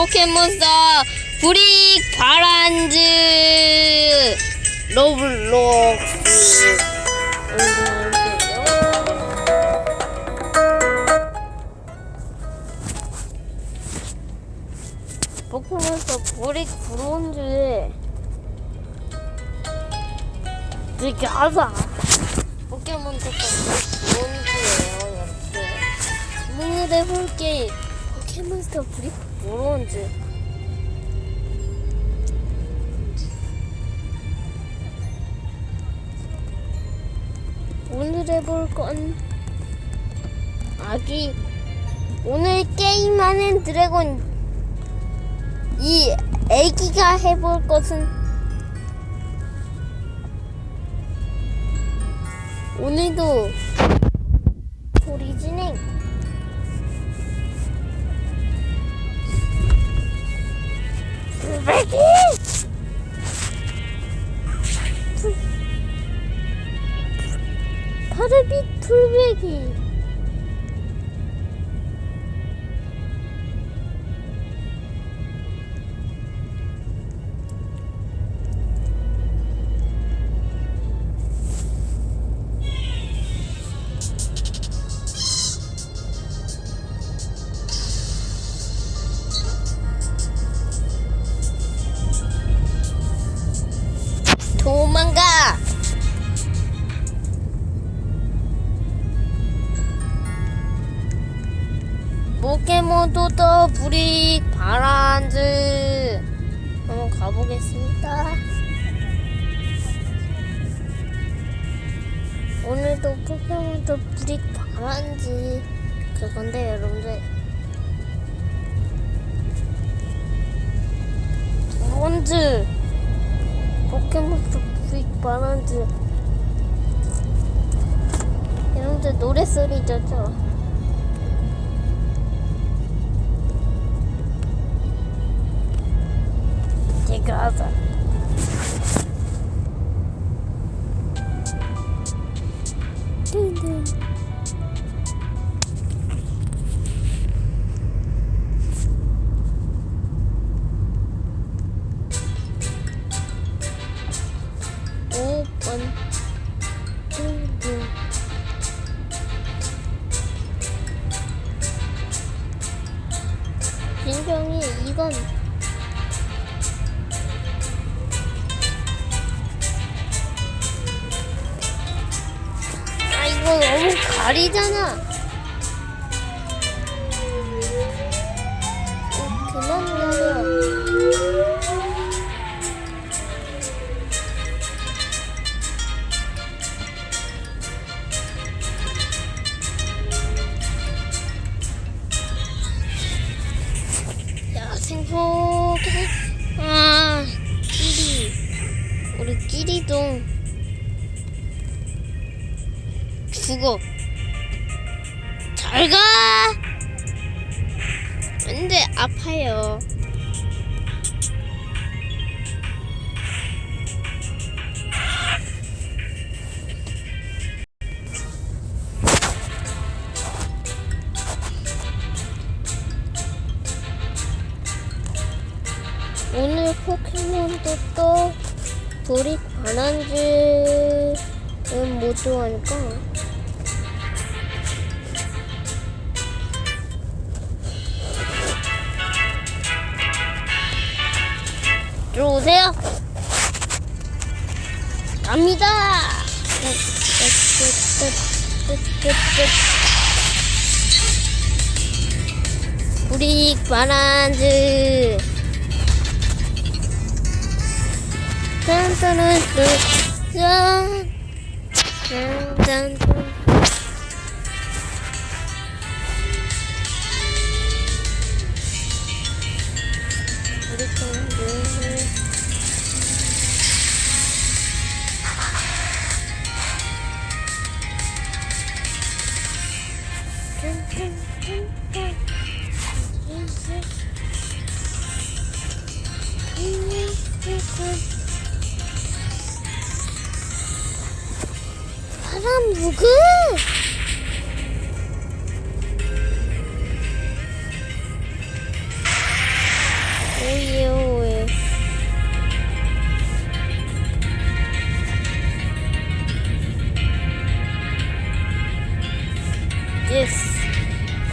포켓몬스터 브릭 바란즈 로블록스. 포켓몬스터 브릭 브론즈 이렇게 하자 포켓몬스터 브릭 브론즈예요 여러분. 오늘 해볼 게임 포켓몬스터 브릭 브론즈 오늘 해볼 건 아기. 오늘 게임하는 드래곤. 이 애기가 해볼 것은 오늘도 소리 진행 풀 파르빛 풀베기 브릭 바란즈 한번 가보겠습니다. 오늘도 포켓몬 도 브릭 바란즈 그건데 여러분들. 브론즈! 포켓몬스터 브릭 바란즈. 여러분들 노래 소리 죠죠 제가 하자 야 생포게 아 끼리. 우리 끼리동. 죽어. 잘가! 안돼 아파요 모두 하니까 들어오세요. 갑니다. 우리 바란즈 짠짠짠짠 짠짠짠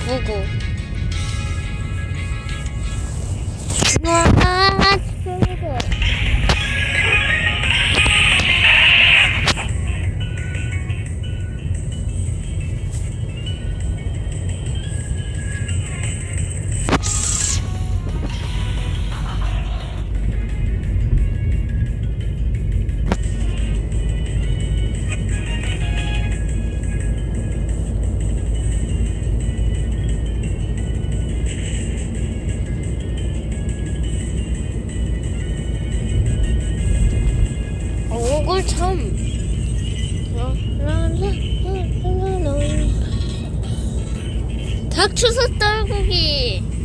次。 참. 닥쳐서 떨구기.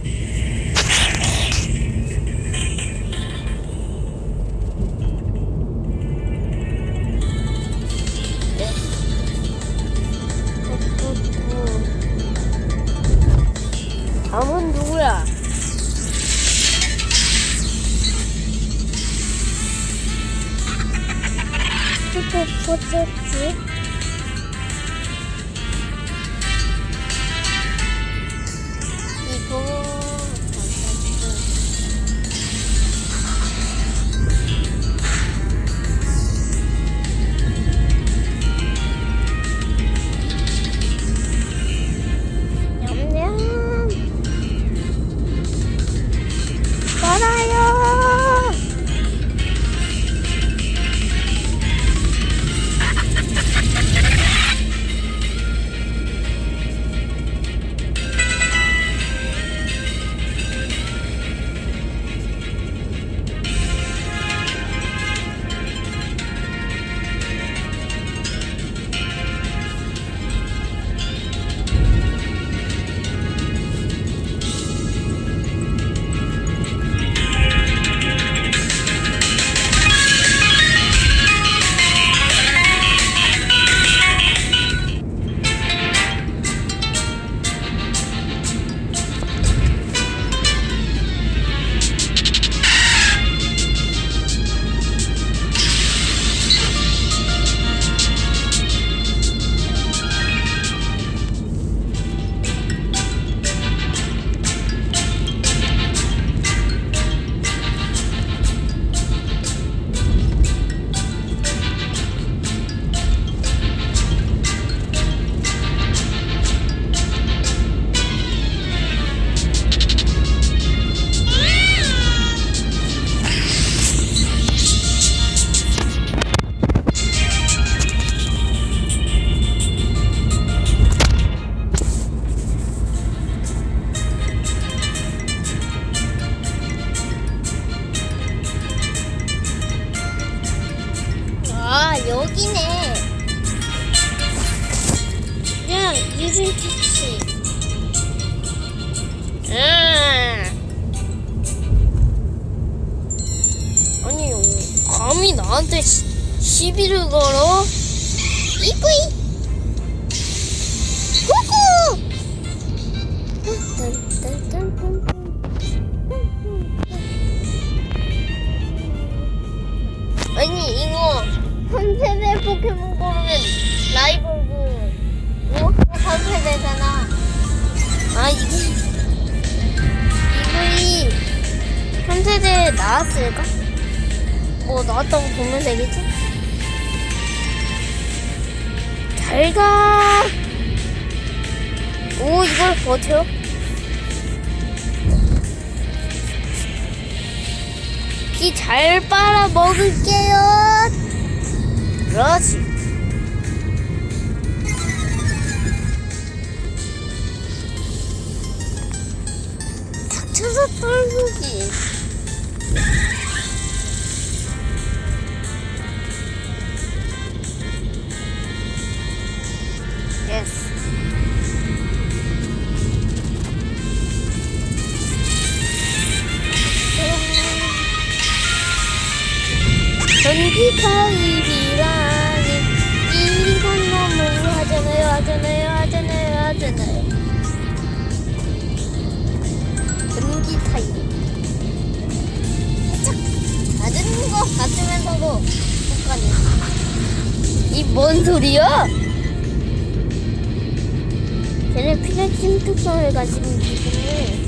나한테 시, 시비를 걸어 이구이 구구 아니 이거 3세대 포켓몬 고르면 라이벌그 오? 3세대잖아 아 이게 이거이 3세대 나왔을까? 뭐 나왔다고 보면 되겠지? 잘 가 오 이걸 버텨? 피잘 빨아 먹을게요 그렇지. 닥쳐서 떨구기. 전기 타입이라니. 이건 너무 하잖아요 하잖아요 하잖아요 하잖아요. 전기 타입. 살짝 다른 것 같으면서도 똑같네 이뭔 소리야? 쟤는 피라팀 특성을 있기 때문에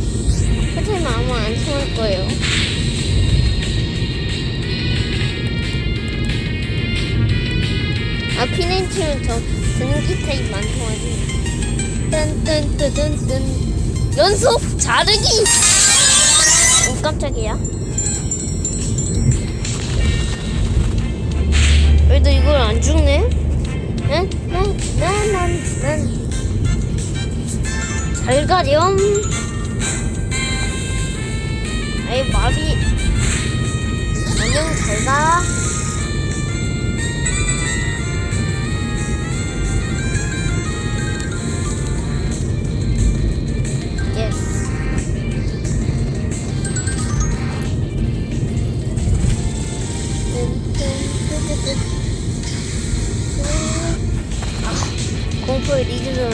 하지만 아마 안 통할 거예요 아 피넨치는 저 전기 타입 많통하지. 뜬뜬뜨뜬뜬. 연속 자르기! 오 깜짝이야. 그래도 이걸 안 죽네? 난난난난난 잘 가렴. 아이 마비. 안녕 잘가 그러면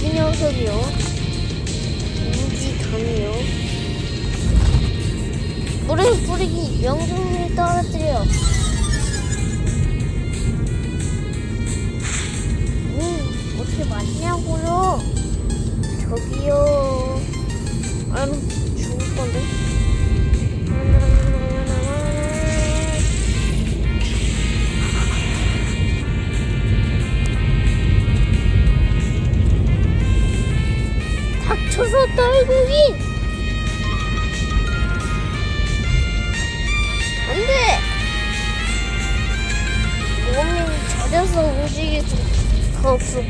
이 녀석이요. 인지감이요. 물에 뿌리기 명중률 떨어뜨려. 음, 어떻게 맞냐고요? 저기요. 아, 죽을 건데. 닥쳐서 떨구기! 안 돼! 몸이 젖어서 움직일 수가 없어.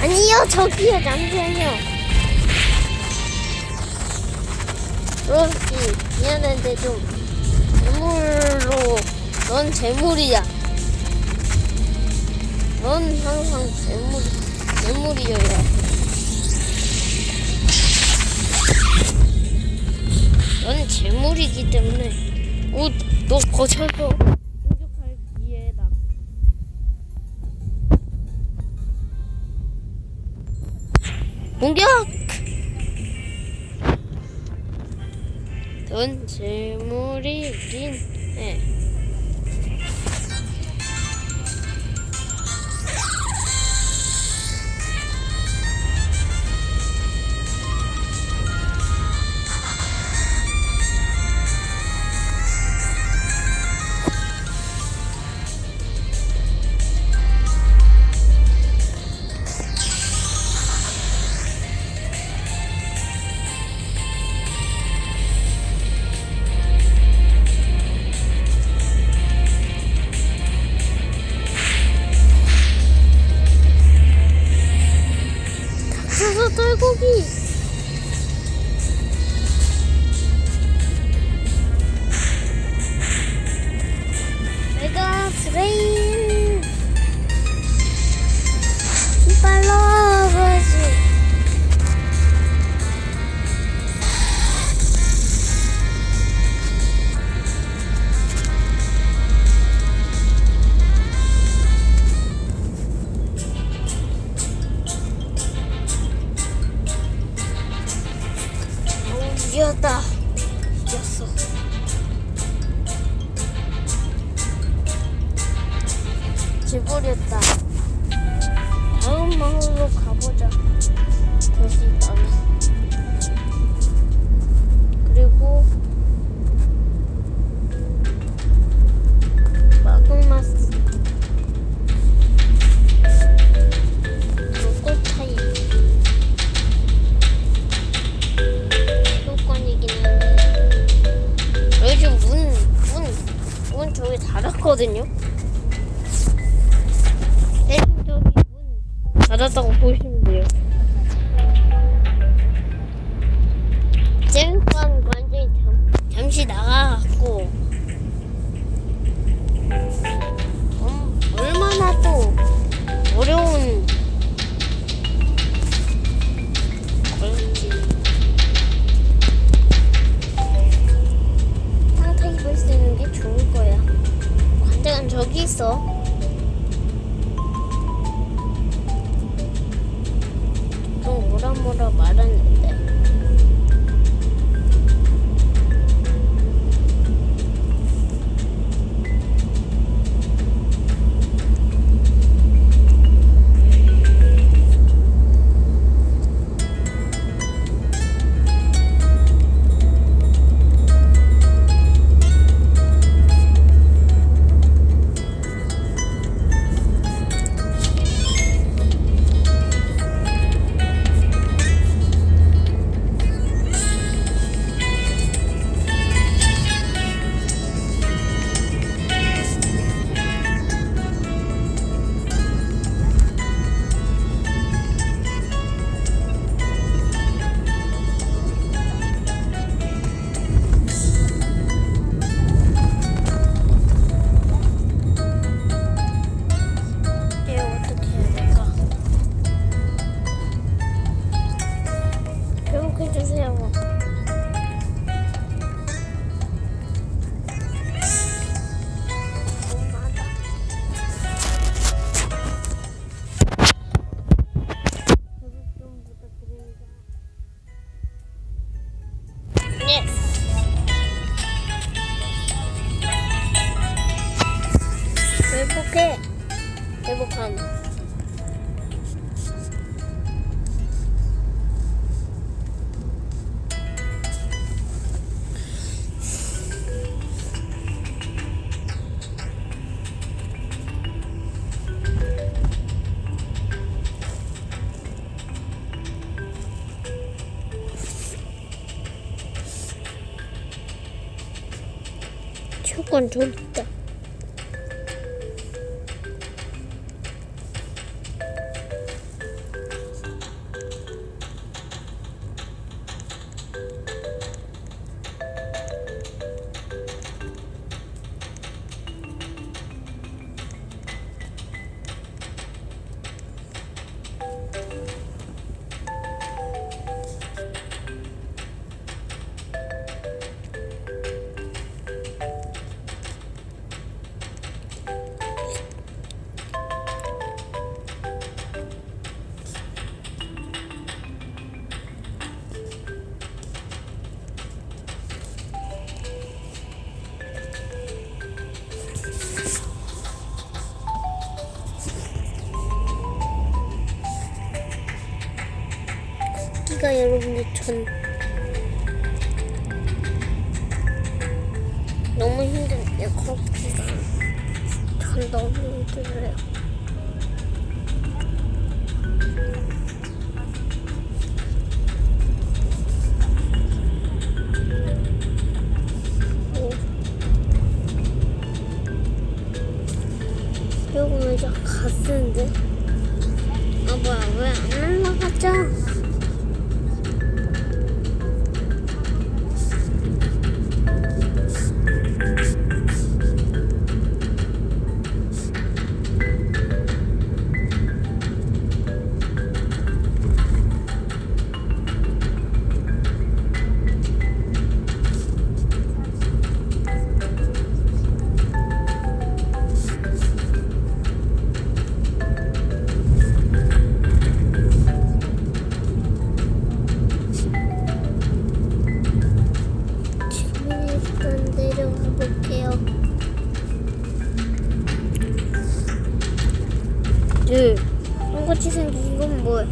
아니요, 저기요, 잠시만요. 그렇지, 미안한데 좀, 재물로, 넌 재물이야. 넌 항상 재물, 재물이어야 해. 넌 재물이기 때문에, 오, 너 거쳐서 공격할 기회다. 공격! 넌 재물이긴 해. 닫았거든요. 대충 저기 문 닫았다고 보시면 돼요 뭐라 말하 건 있다. 기가 여러분들 전 너무 힘든데 걷기가 전 너무 힘들어요. 오. 여기 이제 갔는데 아 뭐야 왜안 올라가죠? 네, 똑같이 생긴 이건 뭐야?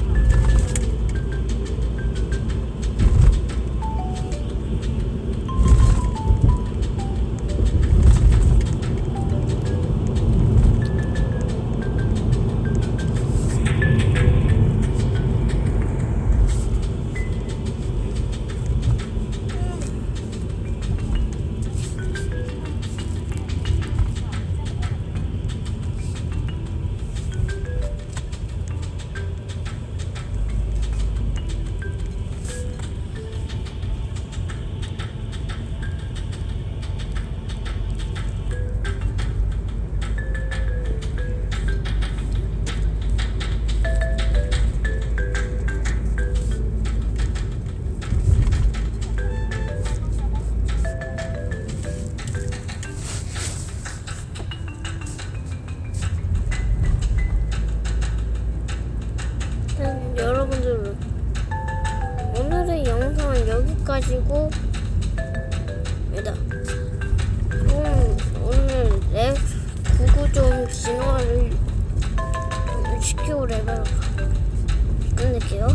진화를 시키고 레벨 끝낼게요